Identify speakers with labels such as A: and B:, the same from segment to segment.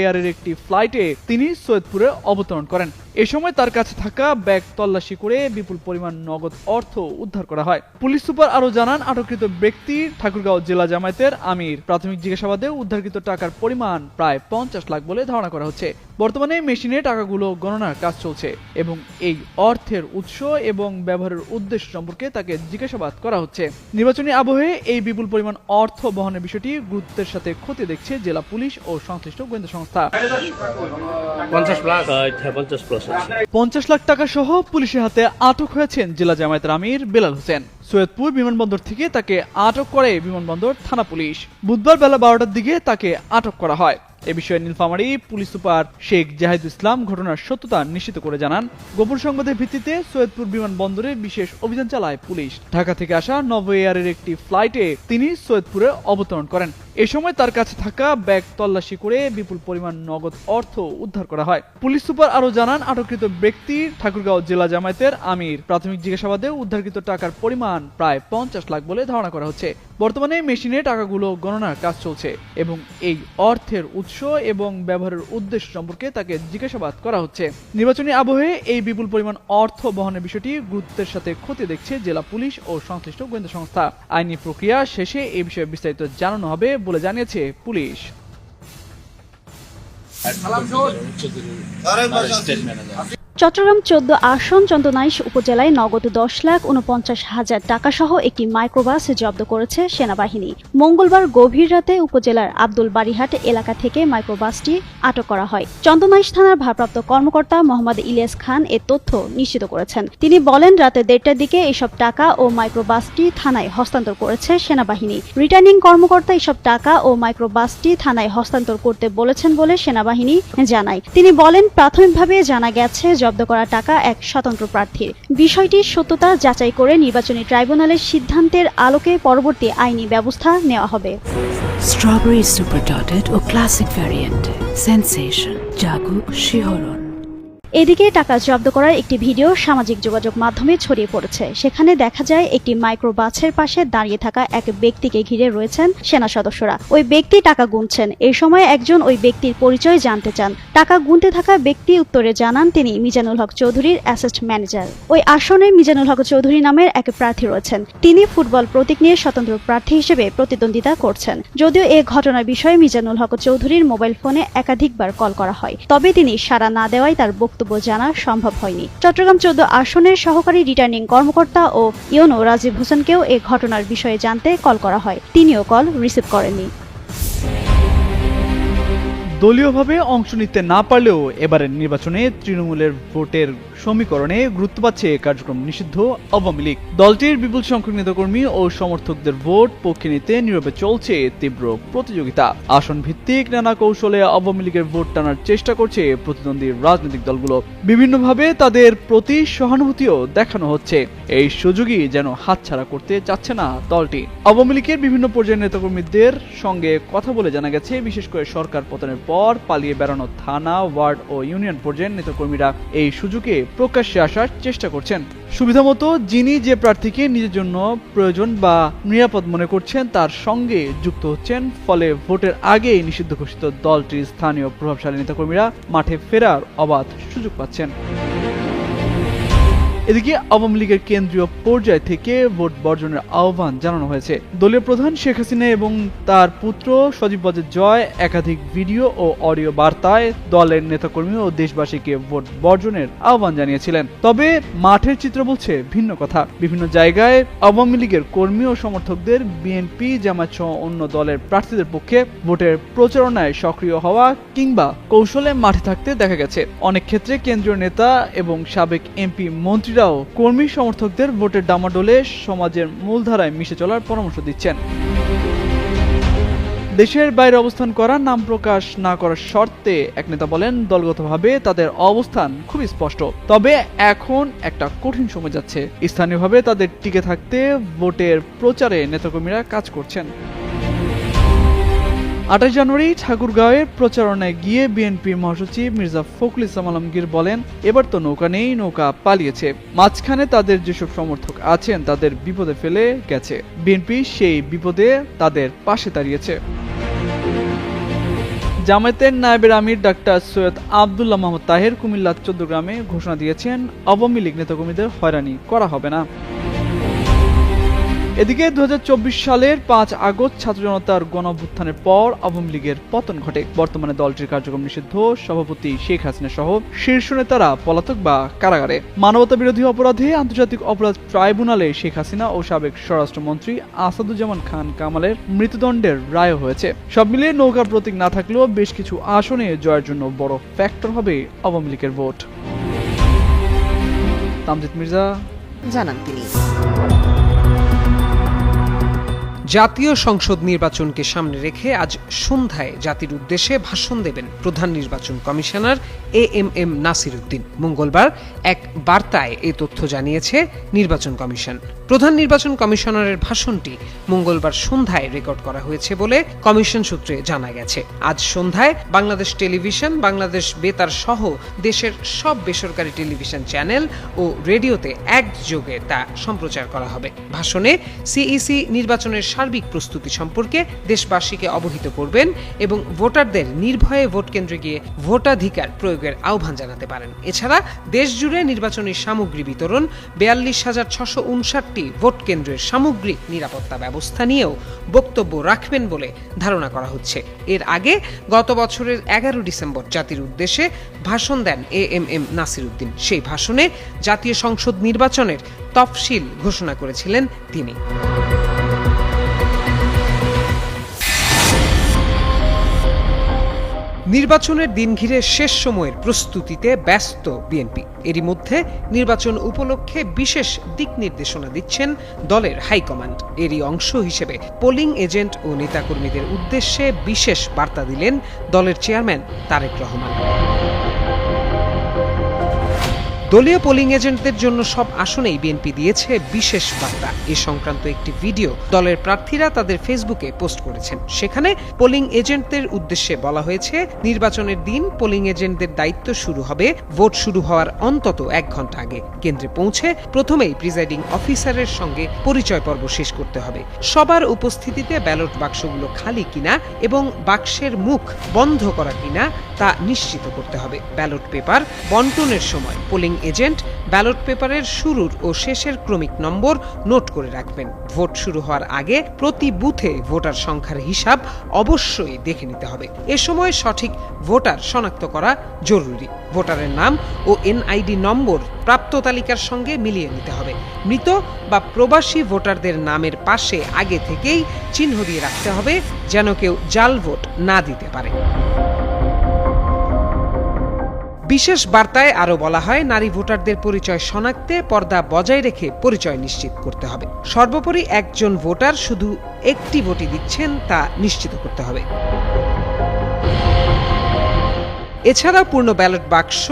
A: এয়ারের একটি ফ্লাইটে তিনি সৈয়দপুরে অবতরণ করেন এ সময় তার কাছে থাকা ব্যাগ তল্লাশি করে বিপুল পরিমাণ নগদ অর্থ উদ্ধার করা হয় পুলিশ সুপার আরও জানান আটককৃত ব্যক্তি ঠাকুরগাঁও জেলা জামায়াতের আমির প্রাথমিক জিজ্ঞাসাবাদে উদ্ধারকৃত টাকার পরিমাণ প্রায় পঞ্চাশ লাখ বলে ধারণা করা হচ্ছে বর্তমানে মেশিনে টাকাগুলো গণনার কাজ চলছে এবং এই অর্থের উৎস এবং ব্যবহারের উদ্দেশ্য সম্পর্কে তাকে জিজ্ঞাসাবাদ করা হচ্ছে নির্বাচনী আবহে এই বিপুল পরিমাণ অর্থ বহনের বিষয়টি গুরুত্বের সাথে ক্ষতি দেখছে জেলা পুলিশ ও সংশ্লিষ্ট গোয়েন্দা সংস্থা পঞ্চাশ প্লাস পঞ্চাশ লাখ টাকা সহ পুলিশের হাতে আটক হয়েছেন জেলা জামায়াতের আমির বেলাল হোসেন সৈয়দপুর বিমানবন্দর থেকে তাকে আটক করে বিমানবন্দর থানা পুলিশ বুধবার বেলা বারোটার দিকে তাকে আটক করা হয় এ বিষয়ে নীলফামারী পুলিশ সুপার শেখ জাহিদুল ইসলাম ঘটনার সত্যতা নিশ্চিত করে জানান গোপন সংবাদের ভিত্তিতে সৈয়দপুর বিমানবন্দরে বিশেষ অভিযান চালায় পুলিশ ঢাকা থেকে আসা নভ এয়ারের একটি ফ্লাইটে তিনি সৈয়দপুরে অবতরণ করেন এ সময় তার কাছে থাকা ব্যাগ তল্লাশি করে বিপুল পরিমাণ নগদ অর্থ উদ্ধার করা হয় পুলিশ সুপার আরও জানান আটককৃত ব্যক্তি ঠাকুরগাঁও জেলা জামায়াতের আমির প্রাথমিক জিজ্ঞাসাবাদে উদ্ধারকৃত টাকার পরিমাণ প্রায় পঞ্চাশ লাখ বলে ধারণা করা হচ্ছে বর্তমানে মেশিনে টাকাগুলো গণনার কাজ চলছে এবং এই অর্থের উৎস উৎস এবং ব্যবহারের উদ্দেশ্য সম্পর্কে তাকে জিজ্ঞাসাবাদ করা হচ্ছে নির্বাচনী আবহে এই বিপুল পরিমাণ অর্থ বহনের বিষয়টি গুরুত্বের সাথে ক্ষতি দেখছে জেলা পুলিশ ও সংশ্লিষ্ট গোয়েন্দা সংস্থা আইনি প্রক্রিয়া শেষে এ বিষয়ে বিস্তারিত জানানো হবে বলে জানিয়েছে পুলিশ
B: চট্টগ্রাম চোদ্দ আসন চন্দনাইশ উপজেলায় নগদ দশ লাখ উনপঞ্চাশ হাজার টাকা সহ একটি মাইক্রোবাস জব্দ করেছে সেনাবাহিনী মঙ্গলবার গভীর রাতে উপজেলার আব্দুল বাড়িহাট এলাকা থেকে মাইক্রোবাসটি আটক করা হয় চন্দনাইশ থানার ভারপ্রাপ্ত কর্মকর্তা মোহাম্মদ ইলিয়াস খান এ তথ্য নিশ্চিত করেছেন তিনি বলেন রাতে দেড়টার দিকে এসব টাকা ও মাইক্রোবাসটি থানায় হস্তান্তর করেছে সেনাবাহিনী রিটার্নিং কর্মকর্তা এসব টাকা ও মাইক্রোবাসটি থানায় হস্তান্তর করতে বলেছেন বলে সেনাবাহিনী জানায় তিনি বলেন প্রাথমিকভাবে জানা গেছে জব্দ করা টাকা এক স্বতন্ত্র প্রার্থীর বিষয়টির সত্যতা যাচাই করে নির্বাচনী ট্রাইব্যুনালের সিদ্ধান্তের আলোকে পরবর্তী আইনি ব্যবস্থা নেওয়া হবে
C: স্ট্রবেরি সুপার ডটেড ও ক্লাসিক ভ্যারিয়েন্ট সেন্সেশন জাগুক শিহরণ
B: এদিকে টাকা জব্দ করার একটি ভিডিও সামাজিক যোগাযোগ মাধ্যমে ছড়িয়ে পড়েছে সেখানে দেখা যায় একটি মাইক্রো বাসের পাশে দাঁড়িয়ে থাকা এক ব্যক্তিকে ঘিরে রয়েছেন সেনা সদস্যরা ওই ব্যক্তি টাকা গুনছেন এই সময় একজন ওই ব্যক্তির পরিচয় জানতে চান টাকা গুনতে থাকা ব্যক্তি উত্তরে জানান তিনি মিজানুল হক চৌধুরীর অ্যাসেস্ট ম্যানেজার ওই আসনে মিজানুল হক চৌধুরী নামের এক প্রার্থী রয়েছেন তিনি ফুটবল প্রতীক নিয়ে স্বতন্ত্র প্রার্থী হিসেবে প্রতিদ্বন্দ্বিতা করছেন যদিও এ ঘটনার বিষয়ে মিজানুল হক চৌধুরীর মোবাইল ফোনে একাধিকবার কল করা হয় তবে তিনি সাড়া না দেওয়ায় তার বক্তব্য বক্তব্য জানা সম্ভব হয়নি চট্টগ্রাম চোদ্দ আসনের সহকারী রিটার্নিং কর্মকর্তা ও ইয়নো রাজীব হোসেনকেও এ ঘটনার বিষয়ে জানতে কল করা হয় তিনিও কল রিসিভ করেননি দলীয়ভাবে
A: অংশ নিতে না পারলেও এবারের নির্বাচনে তৃণমূলের ভোটের সমীকরণে গুরুত্ব পাচ্ছে কার্যক্রম নিষিদ্ধ আওয়ামী লীগ দলটির বিপুল সংখ্যক নেতাকর্মী ও সমর্থকদের ভোট পক্ষে নিতে নীরবে চলছে তীব্র প্রতিযোগিতা আসন ভিত্তিক নানা কৌশলে আওয়ামী লীগের ভোট টানার চেষ্টা করছে প্রতিদ্বন্দ্বী রাজনৈতিক দলগুলো বিভিন্নভাবে তাদের প্রতি সহানুভূতিও দেখানো হচ্ছে এই সুযোগই যেন হাতছাড়া করতে চাচ্ছে না দলটি আওয়ামী লীগের বিভিন্ন পর্যায়ের নেতাকর্মীদের সঙ্গে কথা বলে জানা গেছে বিশেষ করে সরকার পতনের পর পর পালিয়ে বেড়ানো থানা ওয়ার্ড ও ইউনিয়ন পর্যায়ের নেতাকর্মীরা এই সুযোগে প্রকাশ্যে আসার চেষ্টা করছেন সুবিধামতো যিনি যে প্রার্থীকে নিজের জন্য প্রয়োজন বা নিরাপদ মনে করছেন তার সঙ্গে যুক্ত হচ্ছেন ফলে ভোটের আগেই নিষিদ্ধ ঘোষিত দলটির স্থানীয় প্রভাবশালী নেতাকর্মীরা মাঠে ফেরার অবাধ সুযোগ পাচ্ছেন এদিকে আওয়ামী লীগের কেন্দ্রীয় পর্যায় থেকে ভোট বর্জনের আহ্বান জানানো হয়েছে দলীয় প্রধান শেখ হাসিনা এবং তার পুত্র সজীব জয় একাধিক ভিডিও ও অডিও বার্তায় দলের নেতাকর্মী ও দেশবাসীকে ভোট বর্জনের আহ্বান জানিয়েছিলেন তবে মাঠের চিত্র বলছে ভিন্ন কথা বিভিন্ন জায়গায় আওয়ামী লীগের কর্মী ও সমর্থকদের বিএনপি জামাত সহ অন্য দলের প্রার্থীদের পক্ষে ভোটের প্রচারণায় সক্রিয় হওয়া কিংবা কৌশলে মাঠে থাকতে দেখা গেছে অনেক ক্ষেত্রে কেন্দ্রীয় নেতা এবং সাবেক এমপি মন্ত্রী নেত্রীরাও কর্মী সমর্থকদের ভোটের ডামাডোলে সমাজের মূলধারায় মিশে চলার পরামর্শ দিচ্ছেন দেশের বাইরে অবস্থান করা নাম প্রকাশ না করার শর্তে এক নেতা বলেন দলগতভাবে তাদের অবস্থান খুবই স্পষ্ট তবে এখন একটা কঠিন সময় যাচ্ছে স্থানীয়ভাবে তাদের টিকে থাকতে ভোটের প্রচারে নেতাকর্মীরা কাজ করছেন আঠাশ জানুয়ারি ঠাকুরগাঁওয়ে প্রচারণায় গিয়ে বিএনপি মহাসচিব মির্জা ফখরুল ইসলাম আলমগীর বলেন এবার তো নৌকা নেই নৌকা পালিয়েছে মাঝখানে তাদের যেসব সমর্থক আছেন তাদের বিপদে ফেলে গেছে বিএনপি সেই বিপদে তাদের পাশে দাঁড়িয়েছে জামায়াতের নায়েবের আমির ডাক্তার সৈয়দ আবদুল্লাহ মোহাম্মদ তাহের কুমিল্লা চোদ্দগ্রামে ঘোষণা দিয়েছেন আওয়ামী লীগ নেতাকর্মীদের হয়রানি করা হবে না এদিকে দু সালের পাঁচ আগস্ট ছাত্র জনতার গণঅভ্যুত্থানের পর আওয়ামী লীগের পতন ঘটে বর্তমানে দলটির কার্যক্রম নিষিদ্ধ সভাপতি শেখ হাসিনা সহ শীর্ষ নেতারা পলাতক বা কারাগারে মানবতা বিরোধী অপরাধে আন্তর্জাতিক অপরাধ ট্রাইব্যুনালে শেখ হাসিনা ও সাবেক স্বরাষ্ট্রমন্ত্রী আসাদুজ্জামান খান কামালের মৃত্যুদণ্ডের রায় হয়েছে সব মিলিয়ে নৌকার প্রতীক না থাকলেও বেশ কিছু আসনে জয়ের জন্য বড় ফ্যাক্টর হবে আওয়ামী লীগের ভোট তামজিদ
C: মির্জা জানান তিনি জাতীয় সংসদ নির্বাচনকে সামনে রেখে আজ সন্ধ্যায় জাতির উদ্দেশ্যে ভাষণ দেবেন প্রধান নির্বাচন commissioner A M M Nasir Uddin মঙ্গলবার এক বার্তায় এ তথ্য জানিয়েছে নির্বাচন কমিশন প্রধান নির্বাচন কমিশনারের ভাষণটি মঙ্গলবার সন্ধ্যায় রেকর্ড করা হয়েছে বলে কমিশন সূত্রে জানা গেছে আজ সন্ধ্যায় বাংলাদেশ টেলিভিশন বাংলাদেশ বেতার সহ দেশের সব বেসরকারি টেলিভিশন চ্যানেল ও রেডিওতে একযোগে তা সম্প্রচার করা হবে ভাষণে সিইসি নির্বাচনের সার্বিক প্রস্তুতি সম্পর্কে দেশবাসীকে অবহিত করবেন এবং ভোটারদের নির্ভয়ে ভোট কেন্দ্রে গিয়ে ভোটাধিকার প্রয়োগের আহ্বান জানাতে পারেন এছাড়া দেশজুড়ে নির্বাচনী সামগ্রী বিতরণ বেয়াল্লিশ হাজার ছশো উনষাটটি ভোট কেন্দ্রের সামগ্রিক নিরাপত্তা ব্যবস্থা নিয়েও বক্তব্য রাখবেন বলে ধারণা করা হচ্ছে এর আগে গত বছরের এগারো ডিসেম্বর জাতির উদ্দেশ্যে ভাষণ দেন A M M Nasir Uddin সেই ভাষণে জাতীয় সংসদ নির্বাচনের তফসিল ঘোষণা করেছিলেন তিনি নির্বাচনের দিন ঘিরে শেষ সময়ের প্রস্তুতিতে ব্যস্ত বিএনপি এরই মধ্যে নির্বাচন উপলক্ষে বিশেষ দিক নির্দেশনা দিচ্ছেন দলের হাইকমান্ড এরই অংশ হিসেবে পোলিং এজেন্ট ও নেতাকর্মীদের উদ্দেশ্যে বিশেষ বার্তা দিলেন দলের চেয়ারম্যান তারেক রহমান দলীয় পোলিং এজেন্টদের জন্য সব আসনেই বিএনপি দিয়েছে বিশেষ বার্তা এ সংক্রান্ত একটি ভিডিও দলের প্রার্থীরা তাদের ফেসবুকে পোস্ট করেছেন সেখানে পোলিং এজেন্টদের উদ্দেশ্যে বলা হয়েছে নির্বাচনের দিন পোলিং এজেন্টদের দায়িত্ব শুরু হবে ভোট শুরু হওয়ার অন্তত এক ঘন্টা আগে কেন্দ্রে পৌঁছে প্রথমেই প্রিজাইডিং অফিসারের সঙ্গে পরিচয় পর্ব শেষ করতে হবে সবার উপস্থিতিতে ব্যালট বাক্সগুলো খালি কিনা এবং বাক্সের মুখ বন্ধ করা কিনা তা নিশ্চিত করতে হবে ব্যালট পেপার বন্টনের সময় পোলিং এজেন্ট ব্যালট পেপারের শুরুর ও শেষের ক্রমিক নম্বর নোট করে রাখবেন ভোট শুরু হওয়ার আগে প্রতি বুথে ভোটার সংখ্যার হিসাব অবশ্যই দেখে নিতে হবে এ সময় সঠিক ভোটার শনাক্ত করা জরুরি ভোটারের নাম ও এনআইডি নম্বর প্রাপ্ত তালিকার সঙ্গে মিলিয়ে নিতে হবে মৃত বা প্রবাসী ভোটারদের নামের পাশে আগে থেকেই চিহ্ন দিয়ে রাখতে হবে যেন কেউ জাল ভোট না দিতে পারে বিশেষ বার্তায় আরও বলা হয় নারী ভোটারদের পরিচয় শনাক্তে পর্দা বজায় রেখে পরিচয় নিশ্চিত করতে হবে সর্বোপরি একজন ভোটার শুধু একটি ভোটই দিচ্ছেন তা নিশ্চিত করতে হবে এছাড়াও পূর্ণ ব্যালট বাক্স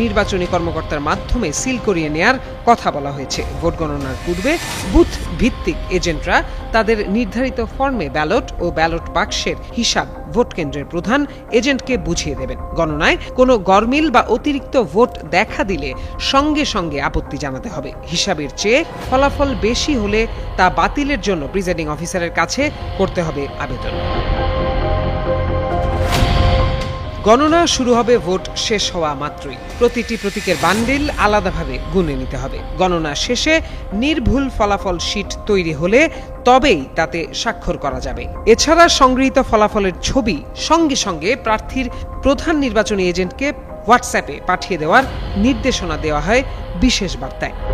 C: নির্বাচনী কর্মকর্তার মাধ্যমে সিল করিয়ে নেয়ার কথা বলা হয়েছে ভোট গণনার পূর্বে বুথ ভিত্তিক এজেন্টরা তাদের নির্ধারিত ফর্মে ব্যালট ও ব্যালট বাক্সের হিসাব ভোট কেন্দ্রের প্রধান এজেন্টকে বুঝিয়ে দেবেন গণনায় কোনো গরমিল বা অতিরিক্ত ভোট দেখা দিলে সঙ্গে সঙ্গে আপত্তি জানাতে হবে হিসাবের চেয়ে ফলাফল বেশি হলে তা বাতিলের জন্য প্রিজাইডিং অফিসারের কাছে করতে হবে আবেদন গণনা শুরু হবে ভোট শেষ হওয়া মাত্রই প্রতিটি প্রতীকের বান্ডিল আলাদাভাবে গুনে নিতে হবে গণনা শেষে নির্ভুল ফলাফল শীট তৈরি হলে তবেই তাতে স্বাক্ষর করা যাবে এছাড়া সংগৃহীত ফলাফলের ছবি সঙ্গে সঙ্গে প্রার্থীর প্রধান নির্বাচনী এজেন্টকে হোয়াটসঅ্যাপে পাঠিয়ে দেওয়ার নির্দেশনা দেওয়া হয় বিশেষ বার্তায়